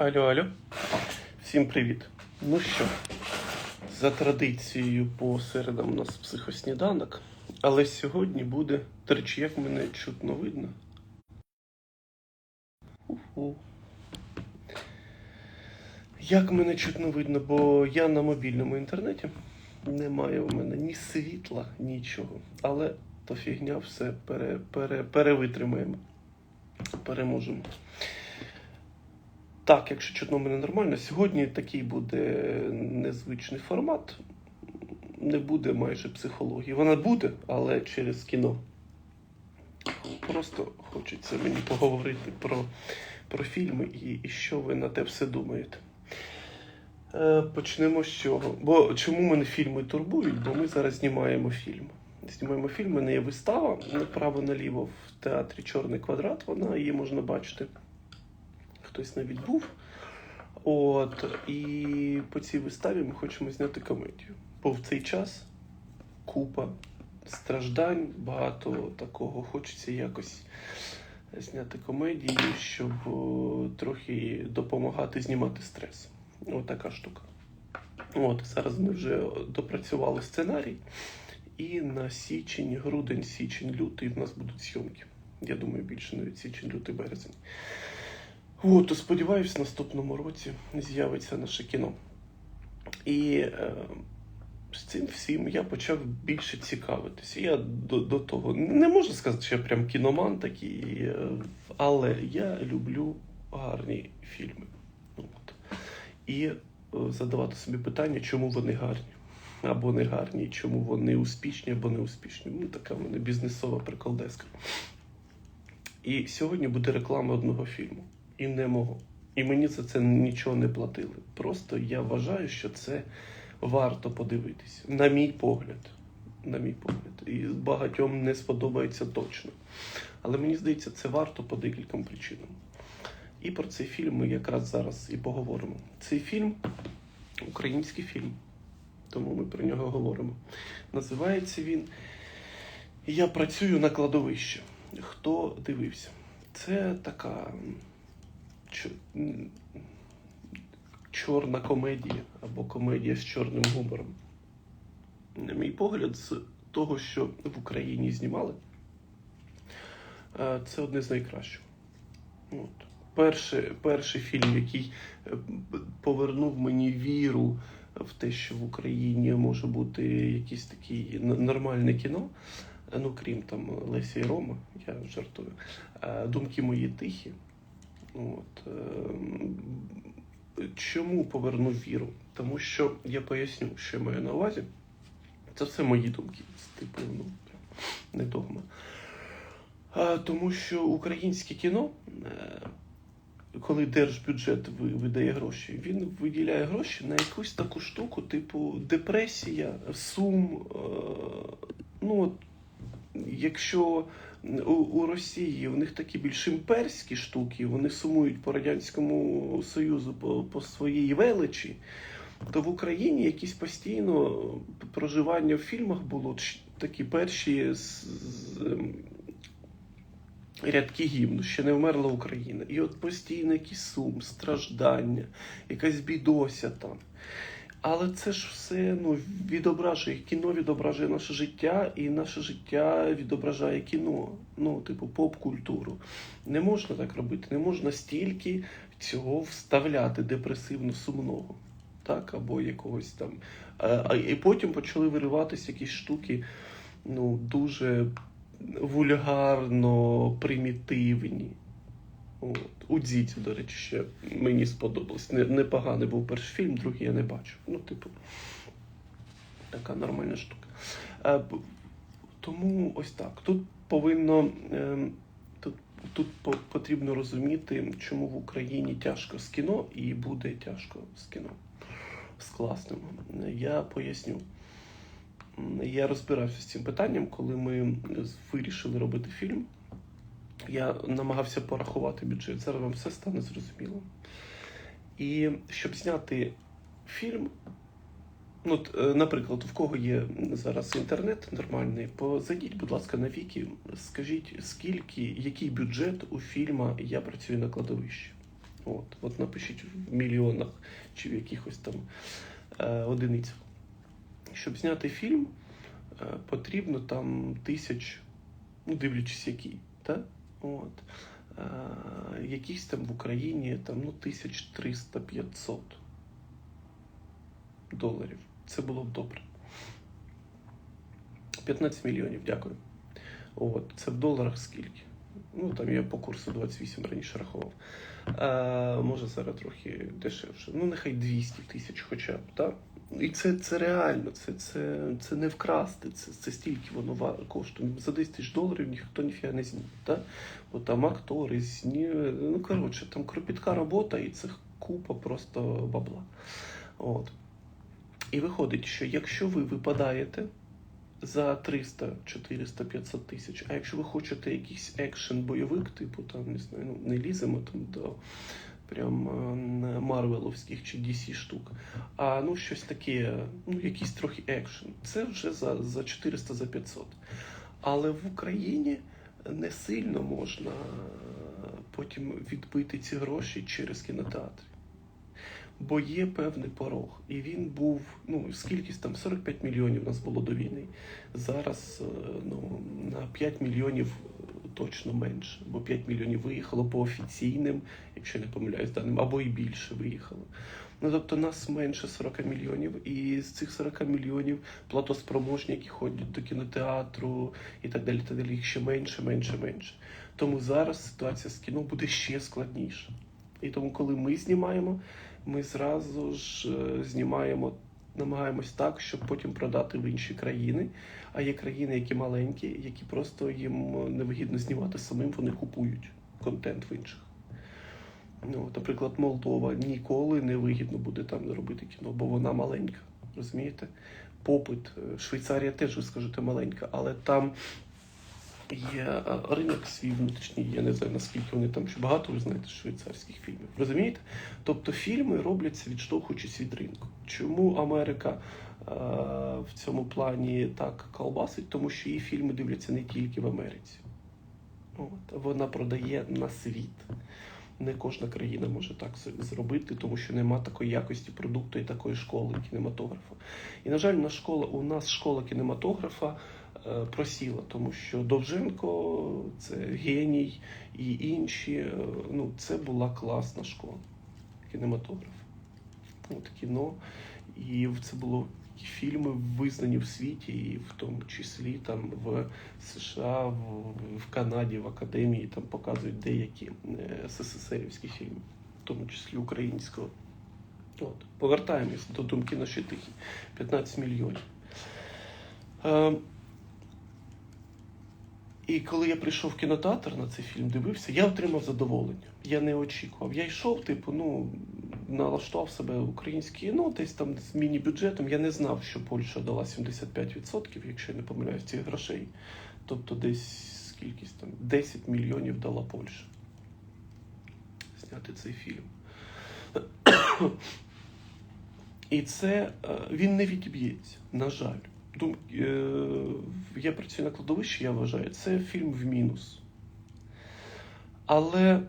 Алло, алло. Всім привіт. Ну що, за традицією по середам у нас психосніданок, але сьогодні буде. До речі, як мене чутно видно? Уху. Як мене чутно видно, бо я на мобільному інтернеті. Немає у мене ні світла, нічого. Але то фігня все пере, пере, перевитримаємо. Переможемо. Так, якщо чутно мене нормально, сьогодні такий буде незвичний формат. Не буде майже психології. Вона буде, але через кіно. Просто хочеться мені поговорити про, про фільми і, і що ви на те все думаєте. Е, почнемо з чого. Бо чому мене фільми турбують? Бо ми зараз знімаємо фільм. Знімаємо фільм, у мене є вистава направо-наліво в театрі Чорний квадрат. Вона її можна бачити. Хтось навіть був. От, і по цій виставі ми хочемо зняти комедію. Бо в цей час купа страждань, багато такого. Хочеться якось зняти комедію, щоб трохи допомагати знімати стрес. Ось така штука. От, зараз ми вже допрацювали сценарій. І на січень, грудень, січень, лютий в нас будуть зйомки. Я думаю, більше навіть січень, лютий, березень. От, то сподіваюсь, в наступному році з'явиться наше кіно. І е, з цим всім я почав більше цікавитися. Я до, до того не можу сказати, що я прям кіноман такий, е, але я люблю гарні фільми. От. І е, задавати собі питання, чому вони гарні. Або не гарні, чому вони успішні, або не успішні. Ну, така в мене бізнесова приколдеска. І сьогодні буде реклама одного фільму. І не мого. І мені за це нічого не платили. Просто я вважаю, що це варто подивитись. На мій погляд. На мій погляд. І багатьом не сподобається точно. Але мені здається, це варто по декільком причинам. І про цей фільм ми якраз зараз і поговоримо. Цей фільм український фільм, тому ми про нього говоримо. Називається він Я працюю на кладовищі. Хто дивився? Це така чорна комедія або комедія з чорним гумором. На мій погляд, з того, що в Україні знімали, е, це одне з найкращих. От. Перший, перший фільм, який е, повернув мені віру в те, що в Україні може бути якесь таке нормальне кіно. е, Ну, крім там Лесі і Рома, я жартую. Думки мої тихі. От. ем, Чому повернув віру? Тому що я поясню, що я маю на увазі. Це все мої думки, типу, ну, не догма. Тому що українське кіно, е, коли держбюджет видає гроші, він виділяє гроші на якусь таку штуку, типу депресія, сум. е, Ну, якщо у, у Росії у них такі більш імперські штуки, вони сумують по Радянському Союзу по, по своїй величі, то в Україні якісь постійно проживання в фільмах було такі перші з, з, ем, рядки гімну, ще не вмерла Україна. І от постійно якийсь сум, страждання, якась бідося там. Але це ж все ну, відображує, кіно відображує наше життя, і наше життя відображає кіно, ну, типу, поп-культуру. Не можна так робити, не можна стільки цього вставляти депресивно-сумного, так, або якогось там. І потім почали вириватися якісь штуки, ну, дуже вульгарно примітивні. От. У діті, до речі, ще мені сподобалось. Не- Непоганий був перший фільм, другий я не бачу. Ну, типу, така нормальна штука. Е, тому ось так. Тут повинно. ем, Тут, тут по- потрібно розуміти, чому в Україні тяжко з кіно і буде тяжко з кіно. З класним. Я поясню. Я розбирався з цим питанням, коли ми вирішили робити фільм. Я намагався порахувати бюджет. Зараз вам все стане зрозуміло. І щоб зняти фільм, ну, е, наприклад, в кого є зараз інтернет нормальний, позайдіть, будь ласка, на віки, скажіть, скільки, який бюджет у фільма Я працюю на кладовищі. От, от напишіть в мільйонах чи в якихось там е, одиницях. Щоб зняти фільм, е, потрібно там тисяч, ну, дивлячись який, так? От. Е, якихось там в Україні там, ну, тисяч 300-500 доларів. Це було б добре. 15 мільйонів, дякую. От, це в доларах скільки? Ну, там я по курсу 28 раніше рахував. А, може зараз трохи дешевше. Ну, нехай 200 тисяч хоча б, так? І це, це реально, це, це, це не вкрасти, це, це стільки воно коштує. За 10 тисяч доларів ніхто ніфіга не зніме, так? Бо там актори, зні... ну коротше, там кропітка робота і це купа просто бабла. От. І виходить, що якщо ви випадаєте за 300, 400, 500 тисяч, а якщо ви хочете якийсь екшен бойовик, типу там не знаю, ну не ліземо там до прям е, марвеловських чи DC штук, а ну щось таке, ну якийсь трохи екшен. Це вже за, за 400, за 500. Але в Україні не сильно можна потім відбити ці гроші через кінотеатри. Бо є певний порог, і він був ну скільки там 45 мільйонів у нас було до війни. Зараз е, ну на 5 мільйонів е, точно менше, бо 5 мільйонів виїхало по офіційним, якщо я не помиляюсь даним, або і більше виїхало. Ну тобто нас менше 40 мільйонів, і з цих 40 мільйонів платоспроможні, які ходять до кінотеатру і так далі, так далі, їх ще менше, менше, менше. Тому зараз ситуація з кіно буде ще складніша. І тому, коли ми знімаємо, ми зразу ж е, знімаємо, намагаємось так, щоб потім продати в інші країни. А є країни, які маленькі, які просто їм невигідно знімати самим, вони купують контент в інших. Ну, наприклад, Молдова ніколи не вигідно буде там робити кіно, бо вона маленька. Розумієте? Попит. е, Швейцарія теж ви скажете маленька, але там є ринок свій внутрішній. Я не знаю, наскільки вони там ще багато ви знаєте швейцарських фільмів. Розумієте? Тобто фільми робляться відштовхуючись від ринку. Чому Америка е, в цьому плані так колбасить? Тому що її фільми дивляться не тільки в Америці. От, вона продає на світ. Не кожна країна може так зробити, тому що нема такої якості продукту і такої школи кінематографа. І, на жаль, на школа, у нас школа кінематографа просіла, тому що Довженко це геній і інші. е, ну, це була класна школа кінематограф. От кіно. І це було фільми визнані в світі, і в тому числі там в США, в, Канаді, в Академії там показують деякі е, СССРівські фільми, в тому числі українського. От. Повертаємось до думки на Щитихі. 15 мільйонів. Е, і коли я прийшов в кінотеатр на цей фільм, дивився, я отримав задоволення. Я не очікував. Я йшов, типу, ну, налаштував себе українське ну, десь там з міні-бюджетом. Я не знав, що Польща дала 75%, якщо я не помиляюсь, цих грошей. Тобто десь скільки там 10 мільйонів дала Польща. Зняти цей фільм. І це е, він не відіб'ється, на жаль. Дум, е, я працюю на кладовищі, я вважаю, це фільм в мінус. Але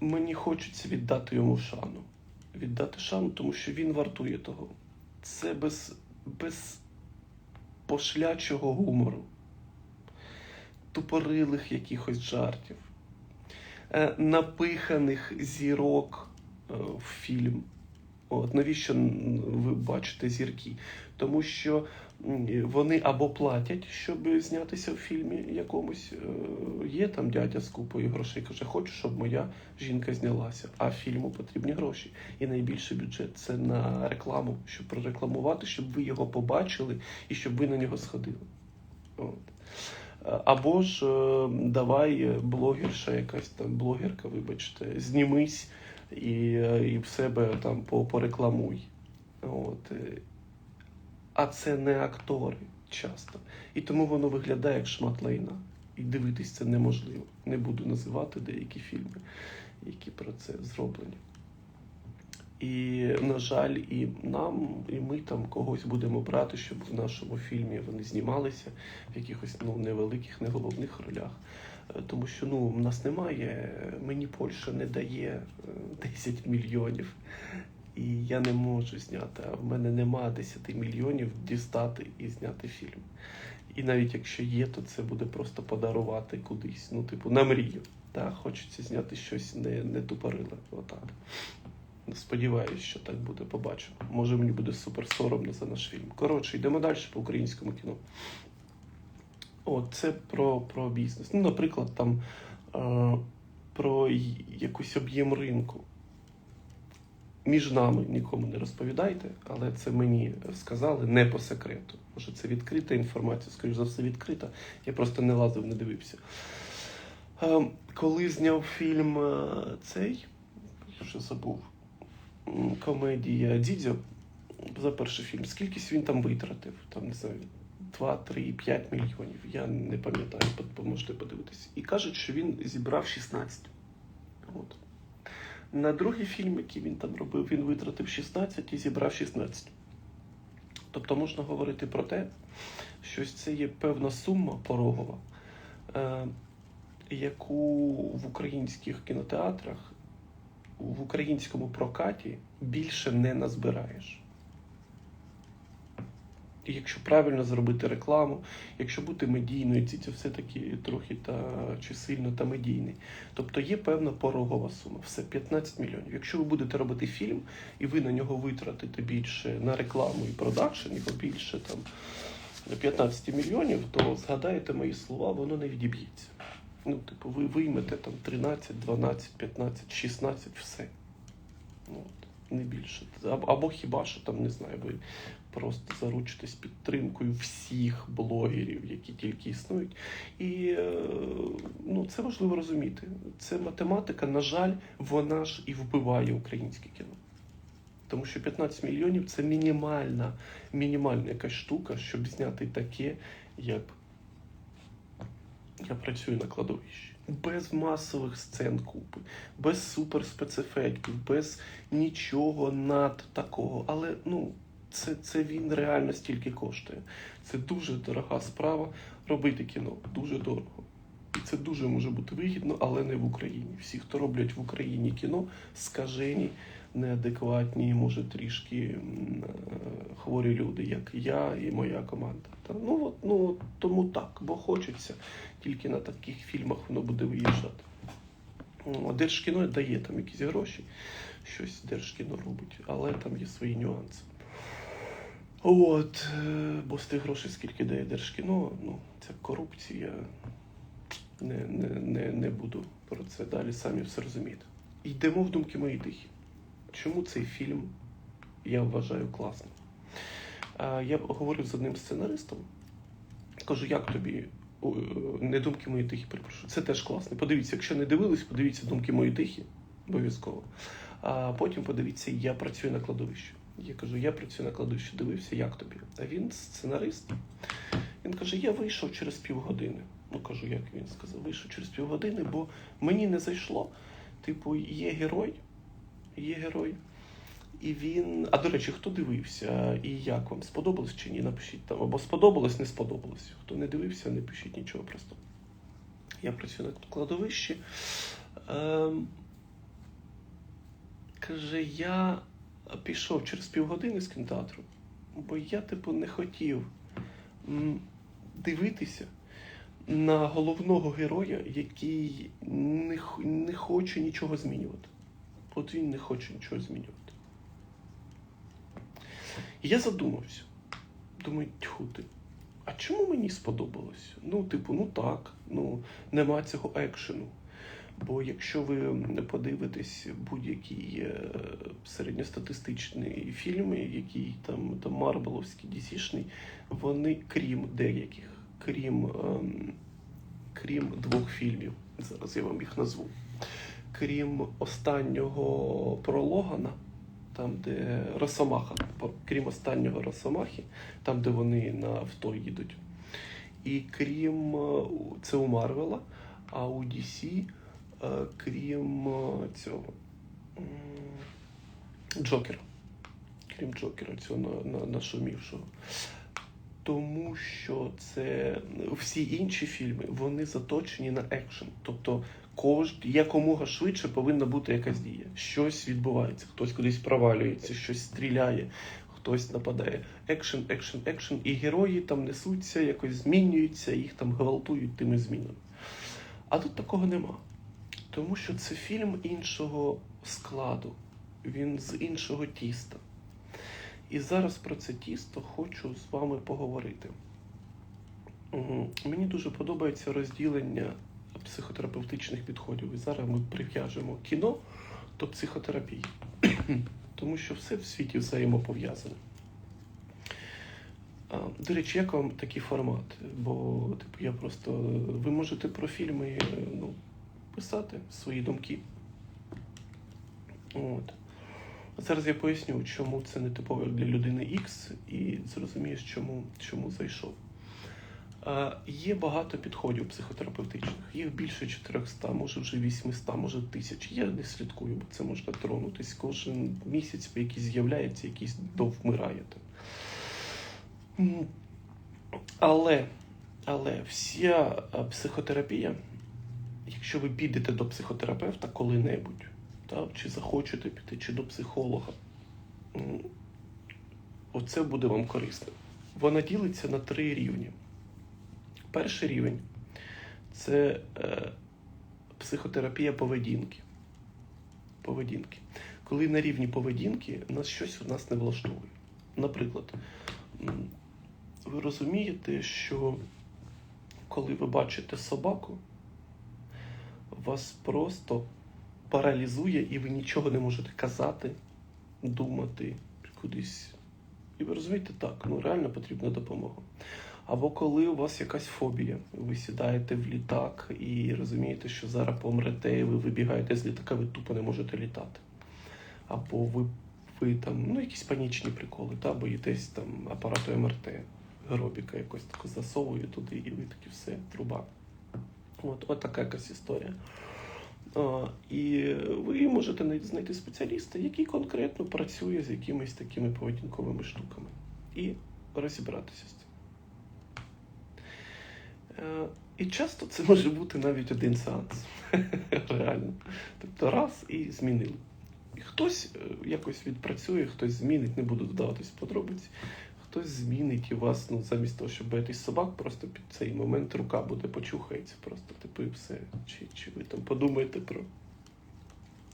мені хочеться віддати йому шану. Віддати шану, тому що він вартує того. Це без, без пошлячого гумору, тупорилих якихось жартів, е, напиханих зірок е, в фільм. От навіщо ви бачите зірки? Тому що вони або платять, щоб знятися в фільмі якомусь. Е, Є там дядя з купою грошей, каже, хочу, щоб моя жінка знялася. А фільму потрібні гроші. І найбільший бюджет це на рекламу, щоб прорекламувати, щоб ви його побачили і щоб ви на нього сходили. От. Або ж е, давай е, блогерша, якась там блогерка, вибачте, знімись і, і в себе там порекламуй. От. е. А це не актори часто. І тому воно виглядає як шмат лайна. І дивитись це неможливо. Не буду називати деякі фільми, які про це зроблені. І, на жаль, і нам, і ми там когось будемо брати, щоб в нашому фільмі вони знімалися в якихось ну, невеликих, не головних ролях. Е, Тому що ну, в нас немає, мені Польща не дає е, 10 мільйонів. І я не можу зняти, а в мене нема 10 мільйонів дістати і зняти фільм. І навіть якщо є, то це буде просто подарувати кудись, ну, типу, на мрію. Та, хочеться зняти щось не, не тупориле. Отак. Сподіваюсь, що так буде, побачимо. Може мені буде супер соромно за наш фільм. Коротше, йдемо далі по українському кіно. О, це про, про бізнес. Ну, наприклад, там е, про якийсь об'єм ринку. Між нами нікому не розповідайте, але це мені сказали не по секрету. Може, це відкрита інформація, скоріш за все, відкрита. Я просто не лазив, не дивився. Е, коли зняв фільм е, цей, вже забув, комедія Дідзьо за перший фільм, скількись він там витратив? Там, не знаю, 2, 3, 5 мільйонів. Я не пам'ятаю, можете подивитися. І кажуть, що він зібрав 16. От. На другий фільм, який він там робив, він витратив 16 і зібрав 16. Тобто можна говорити про те, що це є певна сума порогова, е, яку в українських кінотеатрах, в українському прокаті більше не назбираєш. І якщо правильно зробити рекламу, якщо бути медійною, ці це все-таки трохи та чи сильно та медійний. Тобто є певна порогова сума. Все 15 мільйонів. Якщо ви будете робити фільм і ви на нього витратите більше на рекламу і продакшн, його більше там 15 мільйонів, то згадаєте мої слова, воно не відіб'ється. Ну, типу, ви виймете там 13, 12, 15, 16, все. Ну, не більше. Або, хіба що там, не знаю, ви просто заручитесь підтримкою всіх блогерів, які тільки існують. І е, ну, це важливо розуміти. Це математика, на жаль, вона ж і вбиває українське кіно. Тому що 15 мільйонів це мінімальна, мінімальна якась штука, щоб зняти таке, як я працюю на кладовищі. Без масових сцен купи, без суперспецефектів, без нічого над такого. Але ну, це, це він реально стільки коштує. Це дуже дорога справа робити кіно. Дуже дорого. І це дуже може бути вигідно, але не в Україні. Всі, хто роблять в Україні кіно, скажені, неадекватні, може трішки е, хворі люди, як я і моя команда. Та, ну, от, ну, тому так, бо хочеться. Тільки на таких фільмах воно буде виїжджати. М, Держкіно дає там якісь гроші, щось Держкіно робить, але там є свої нюанси. От, е, бо з тих грошей, скільки дає Держкіно, ну, це корупція. Не, не, не, не буду про це далі, самі все розумієте. Йдемо в думки мої тихі. Чому цей фільм я вважаю класним? Я говорив з одним сценаристом, кажу, як тобі е, не думки мої тихі, перепрошую. Це теж класно. Подивіться, якщо не дивились, подивіться думки мої тихі, обов'язково. А потім подивіться, я працюю на кладовищі. Я кажу, я працюю на кладовищі, дивився, як тобі. А він сценарист. Він каже: я вийшов через півгодини. Ну кажу, як він сказав, вийшов через півгодини, бо мені не зайшло. Типу, є герой, є герой. І він. А до речі, хто дивився і як вам сподобалось чи ні? Напишіть там. Або сподобалось, не сподобалось. Хто не дивився, не пишіть нічого просто. Я працюю на кладовищі. Ем... Каже, я пішов через півгодини з кінотеатру, бо я, типу, не хотів дивитися на головного героя, який не, не хоче нічого змінювати. От він не хоче нічого змінювати. І я задумався. Думаю, тьху ти. А чому мені сподобалось? Ну, типу, ну так, ну нема цього екшену. Бо якщо ви подивитесь будь-який е, середньостатистичний фільм, який там, там Марвеловський, DC-шний, вони, крім деяких, крім, ем, крім двох фільмів, зараз я вам їх назву, крім останнього про Логана, там, де Росомаха, крім останнього Росомахи, там, де вони на авто їдуть. І крім е, це у Марвела, а у DC, е, крім е, цього Джокера. Крім Джокера, цього на, на, нашумівшого. Тому що це всі інші фільми вони заточені на екшен. Тобто кож... якомога швидше повинна бути якась дія. Щось відбувається, хтось кудись провалюється, щось стріляє, хтось нападає. Екшен, екшен, екшен. І герої там несуться, якось змінюються, їх там гвалтують тими змінами. А тут такого нема. Тому що це фільм іншого складу, він з іншого тіста. І зараз про це тісто хочу з вами поговорити. Мені дуже подобається розділення психотерапевтичних підходів. І зараз ми прив'яжемо кіно до психотерапії. Тому що все в світі взаємопов'язане. До речі, як вам такий формат? Бо типу, я просто. Ви можете про фільми е, ну, писати свої думки. От. Зараз я поясню, чому це не типово для людини X, і зрозумієш, чому, чому зайшов. Є багато підходів психотерапевтичних. Їх більше 400, може вже 800, може 1000. Я не слідкую, бо це можна тронутись. Кожен місяць якийсь з'являється, якийсь довмирає. там. М, Але, але вся психотерапія, якщо ви підете до психотерапевта коли-небудь, чи захочете піти, чи до психолога, оце буде вам корисно. Вона ділиться на три рівні. Перший рівень це е, психотерапія поведінки. Поведінки. Коли на рівні поведінки нас щось у нас не влаштовує. Наприклад, ви розумієте, що коли ви бачите собаку, вас просто паралізує і ви нічого не можете казати, думати, кудись. І ви розумієте, так, ну реально потрібна допомога. Або коли у вас якась фобія, ви сідаєте в літак і розумієте, що зараз помрете, і ви вибігаєте з літака, ви тупо не можете літати. Або ви, ви там, ну, якісь панічні приколи, та, боїтесь там апарату МРТ, гробіка якось тако засовує туди, і ви такі все, труба. От, от така якась історія. А, і ви можете знайти спеціаліста, який конкретно працює з якимись такими поведінковими штуками, і розібратися з цим. Е, І часто це може бути навіть один сеанс. Реально. Тобто раз і змінили. І хтось е, якось відпрацює, хтось змінить, не буду вдаватись в подробиці. Хтось змінить і вас, ну, замість того, щоб битись собак, просто під цей момент рука буде почухається, просто типу і все. Чи, чи ви там подумаєте про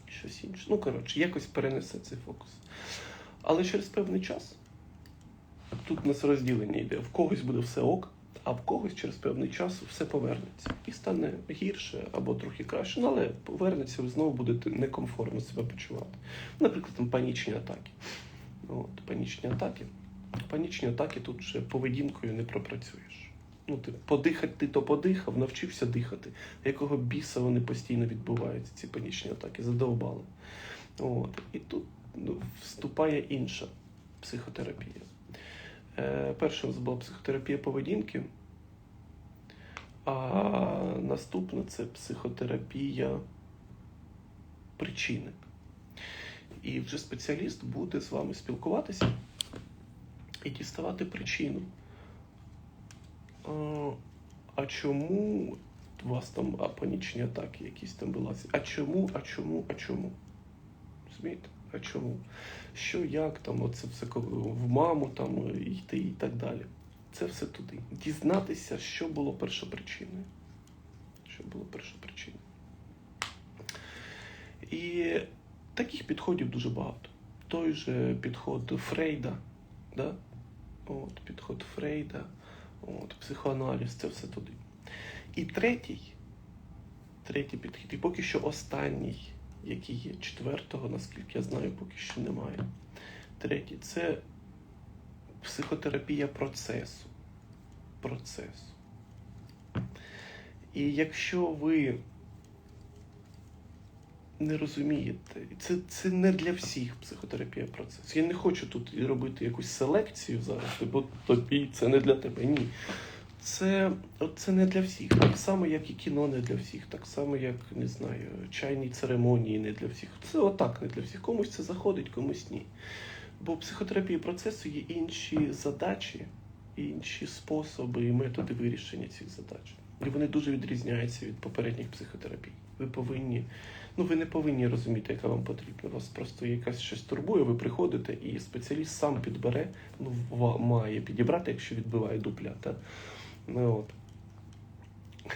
щось інше. Ну, коротше, якось перенесе цей фокус. Але через певний час тут у нас розділення йде. В когось буде все ок, а в когось через певний час все повернеться. І стане гірше або трохи краще. Ну, але повернеться, ви знову будете некомфортно себе почувати. Наприклад, там панічні атаки. От, панічні атаки. Панічні атаки тут вже поведінкою не пропрацюєш. Ну, ти подихати ти то подихав, навчився дихати. Якого біса вони постійно відбуваються, ці панічні атаки, задовбали. От. І тут ну, вступає інша психотерапія. Е, перша була психотерапія поведінки, а наступна це психотерапія причини. І вже спеціаліст буде з вами спілкуватися і діставати причину. А, чому у вас там а, панічні атаки якісь там вилазять? А чому, а чому, а чому? Розумієте? А чому? Що, як там, оце все в маму там е, йти і так далі. Це все туди. Дізнатися, що було першопричиною. Що було першопричиною. І таких підходів дуже багато. Той же підход Фрейда, да? От, підход Фрейда, от, психоаналіз, це все туди. І третій, третій підхід, і поки що останній, який є четвертого, наскільки я знаю, поки що немає. Третій це психотерапія процесу. Процесу. І якщо ви не розумієте, це, це не для всіх психотерапія процесу. Я не хочу тут робити якусь селекцію зараз, бо тобі це не для тебе. Ні. Це, це не для всіх. Так само, як і кіно не для всіх, так само, як не знаю, чайні церемонії не для всіх. Це отак не для всіх. Комусь це заходить, комусь ні. Бо в психотерапії процесу є інші задачі, інші способи і методи вирішення цих задач. І вони дуже відрізняються від попередніх психотерапій. Ви повинні, ну ви не повинні розуміти, яка вам потрібна. Вас просто якась щось турбує, ви приходите, і спеціаліст сам підбере, ну має підібрати, якщо відбиває дупля. Та? Ну, от.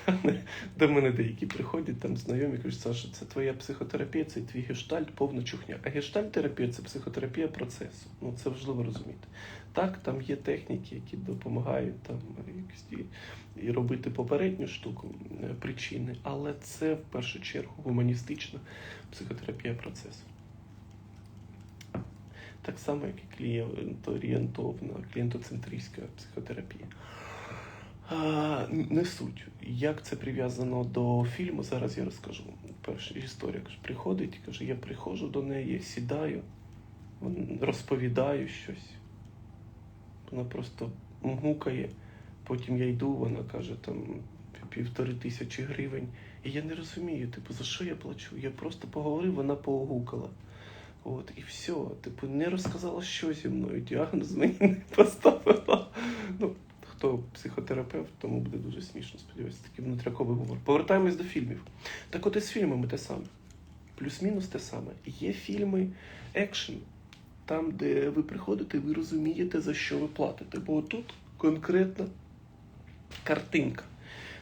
До мене деякі приходять там знайомі, кажуть, Саша, це твоя психотерапія, це твій гештальт, повна чухня. А гештальт-терапія це психотерапія процесу. Ну це важливо розуміти. Так, там є техніки, які допомагають там якось і, і робити попередню штуку е, причини, але це в першу чергу гуманістична психотерапія процесу. Так само, як і клієнтоорієнтовна, клієнтоцентристська психотерапія. А, не суть. Як це прив'язано до фільму, зараз я розкажу. Перша історія каже, приходить, каже, я приходжу до неї, сідаю, розповідаю щось. Вона просто гукає, потім я йду, вона каже там півтори тисячі гривень. І я не розумію, типу, за що я плачу? Я просто поговорив, вона поогукала. От, і все. Типу, не розказала, що зі мною. Діагноз мені не поставила. Ну, хто психотерапевт, тому буде дуже смішно, сподіваюся, такий внутряковий говор. Повертаємось до фільмів. Так от і з фільмами те саме. Плюс-мінус те саме. Є фільми екшн, там, де ви приходите, ви розумієте, за що ви платите. Бо тут конкретна картинка.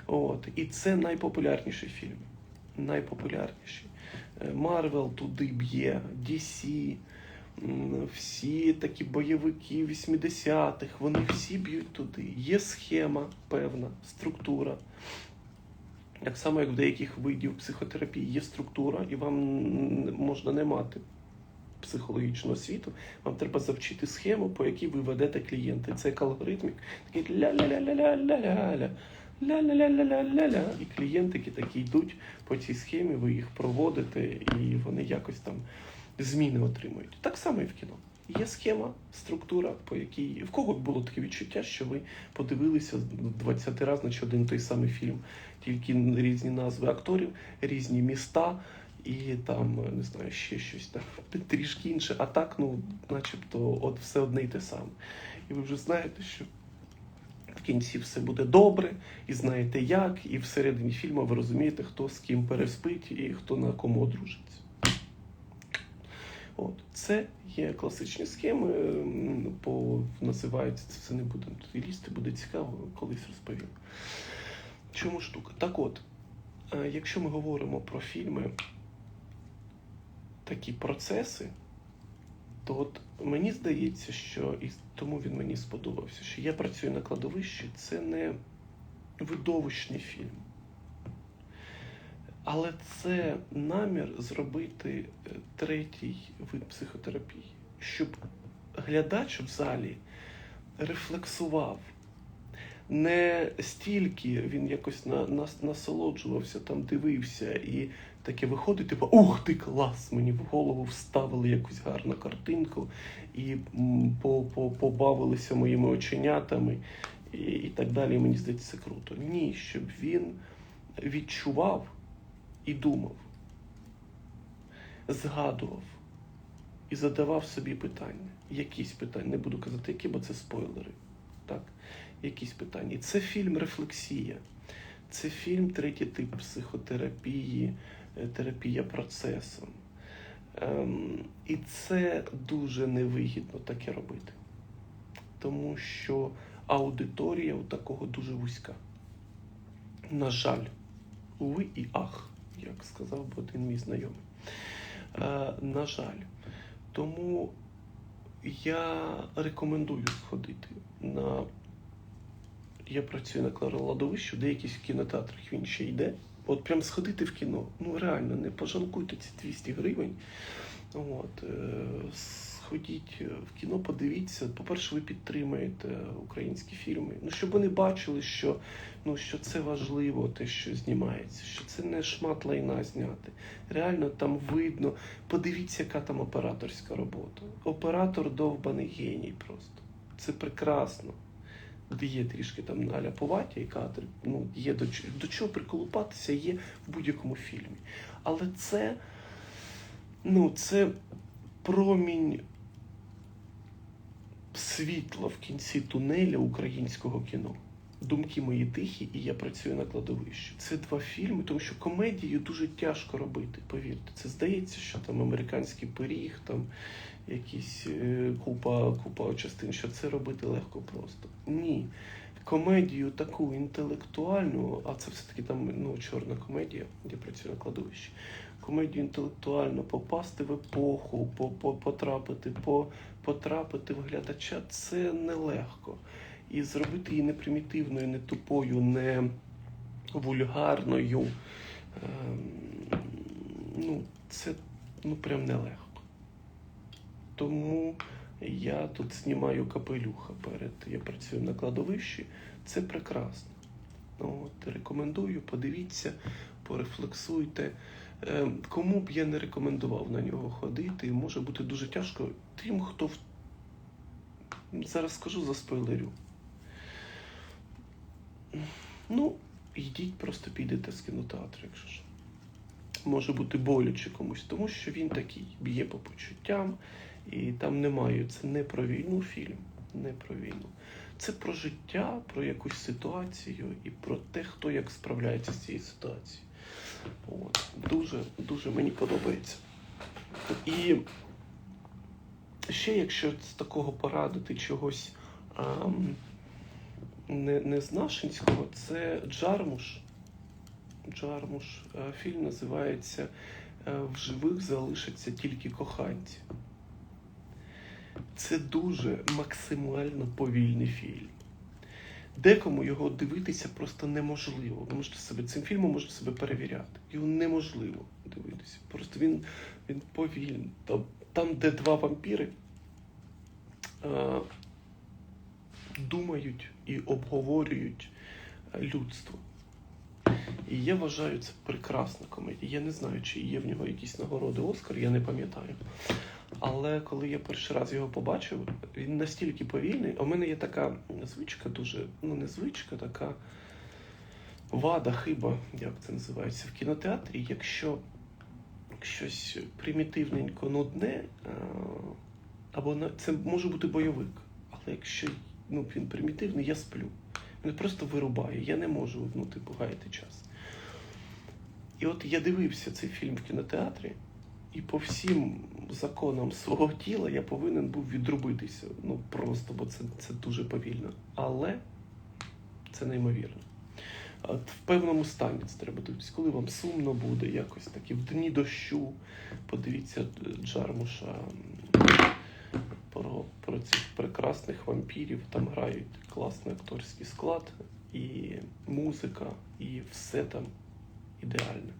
От. І це найпопулярніші фільми. Найпопулярніші. Марвел туди б'є, DC, всі такі бойовики 80-х, вони всі б'ють туди. Є схема певна, структура. Так само, як в деяких видів психотерапії є структура, і вам можна не мати психологічну освіту, вам треба завчити схему, по якій ви ведете клієнта. Це як алгоритмік, такий ля-ля-ля-ля-ля-ля-ля. Ля-ля-ля-ля-ля-ля-ля. І клієнтики такі йдуть по цій схемі, ви їх проводите, і вони якось там зміни отримують. Так само і в кіно. Є схема, структура, по якій в кого було таке відчуття, що ви подивилися 20 разів на один той самий фільм, тільки різні назви акторів, різні міста і там не знаю, ще щось там трішки інше. А так, ну, начебто, от все одне й те саме. І ви вже знаєте, що в кінці все буде добре, і знаєте як, і всередині фільму ви розумієте, хто з ким переспить і хто на кому одружиться. От, це є класичні схеми, м, по називаються це все не будемо туди лізти, буде цікаво, колись розповім. Чому штука? Так от, е, якщо ми говоримо про фільми, такі процеси, то от мені здається, що і тому він мені сподобався, що я працюю на кладовищі, це не видовищний фільм. Але це намір зробити е, третій вид психотерапії, щоб глядач в залі рефлексував. Не стільки він якось на, нас, насолоджувався, там дивився, і таке виходить, типу, ух ти, клас! Мені в голову вставили якусь гарну картинку і по, по, побавилися моїми оченятами, і, і так далі. Мені здається, це круто. Ні, щоб він відчував і думав, згадував і задавав собі питання. Якісь питання, не буду казати, які, бо це спойлери. Так? Якісь питання. І це фільм Рефлексія. Це фільм третій тип психотерапії, е, терапія процесом. Ем, і це дуже невигідно таке робити. Тому що аудиторія у такого дуже вузька. На жаль, уви і ах, як сказав би один мій знайомий. Е, на жаль. Тому я рекомендую сходити на. Я працюю на кладовищі, в деяких кінотеатрах він ще йде. От прям сходити в кіно. Ну реально, не пожалкуйте ці 200 гривень. От, е, сходіть в кіно, подивіться. По-перше, ви підтримаєте українські фільми. Ну, щоб вони бачили, що, ну, що це важливо, те, що знімається, що це не шмат лайна зняти. Реально там видно. Подивіться, яка там операторська робота. Оператор довбаний геній просто. Це прекрасно. Є трішки там наляпуваті кадри. Ну, є до, до чого приколупатися, є в будь-якому фільмі. Але це, ну, це промінь світло в кінці тунеля українського кіно. Думки мої тихі, і я працюю на кладовищі. Це два фільми, тому що комедію дуже тяжко робити. Повірте, це здається, що там американський пиріг, там якісь е, купа, купа частин, що це робити легко просто. Ні. Комедію таку інтелектуальну, а це все-таки там ну, чорна комедія, я працюю на кладовищі. Комедію інтелектуально попасти в епоху, по, по, потрапити, по, потрапити в глядача це нелегко. І зробити її не примітивною, не тупою, не вульгарною. ем, ну, це ну, прям нелегко. Тому я тут знімаю капелюха перед. Я працюю на кладовищі. Це прекрасно. От, рекомендую, подивіться, порефлексуйте. Е, Кому б я не рекомендував на нього ходити, може бути дуже тяжко тим, хто в... зараз скажу за спойлерю. Ну, йдіть, просто підете з кінотеатру, якщо що. Може бути боляче комусь, тому що він такий б'є по почуттям, і там немає. Це не про війну фільм, не про війну. Це про життя, про якусь ситуацію і про те, хто як справляється з цією ситуацією. От. Дуже, дуже мені подобається. І ще, якщо з такого порадити чогось ам, не, не з нашинського, це Джармуш. Джармуш. Е, Фільм називається е, В живих залишаться тільки коханці. Це дуже максимально повільний фільм. Декому його дивитися просто неможливо. Ви можете себе цим фільмом можете себе перевіряти. Його неможливо дивитися. Просто він, він повільний. Там, де два вампіри е, думають і обговорюють е, людство. І я вважаю це прекрасна комедія. Я не знаю, чи є в нього якісь нагороди Оскар, я не пам'ятаю. Але коли я перший раз його побачив, він настільки повільний. В мене є така звичка дуже, ну не звичка, така вада, хиба, як це називається, в кінотеатрі, якщо щось примітивненько нудне, а, або це може бути бойовик. Але якщо ну, він примітивний, я сплю. Мене просто вирубає. Я не можу ну, типу, гаяти час. І от я дивився цей фільм в кінотеатрі, і по всім законам свого тіла я повинен був відрубитися. Ну просто, бо це, це дуже повільно. Але це неймовірно. От в певному стані це треба дивитися. Коли вам сумно буде, якось такі в дні дощу, подивіться е, Джармуша про, про цих прекрасних вампірів. Там грають класний акторський склад, і музика, і все там ідеально.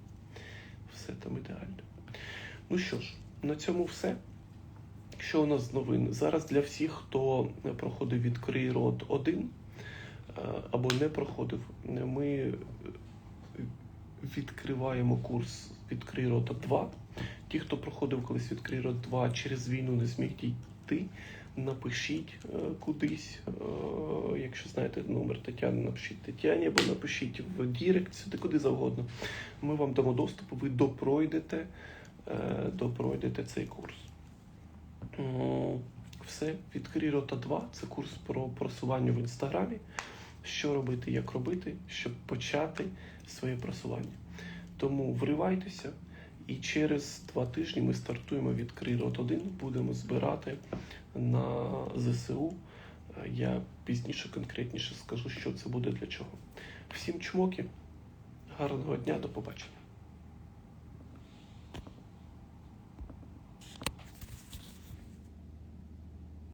Все там ідеально. Ну що ж, на цьому все. Що у нас з новин? Зараз для всіх, хто проходив відкрий рот 1 е, або не проходив, ми відкриваємо курс відкрий рота 2. Ті, хто проходив колись відкрий рот 2 через війну не зміг дійти, напишіть е, кудись. е, Якщо знаєте номер Тетяни, напишіть Тетяні або напишіть в Дірект, сюди куди завгодно. Ми вам дамо доступ, ви допройдете, допройдете цей курс. Все, відкрий рота 2 це курс про просування в інстаграмі. Що робити, як робити, щоб почати своє просування. Тому вривайтеся, і через два тижні ми стартуємо відкрий рот 1, будемо збирати на ЗСУ. Е, Я пізніше конкретніше скажу, що це буде для чого. Всім чмоки, гарного дня, до побачення.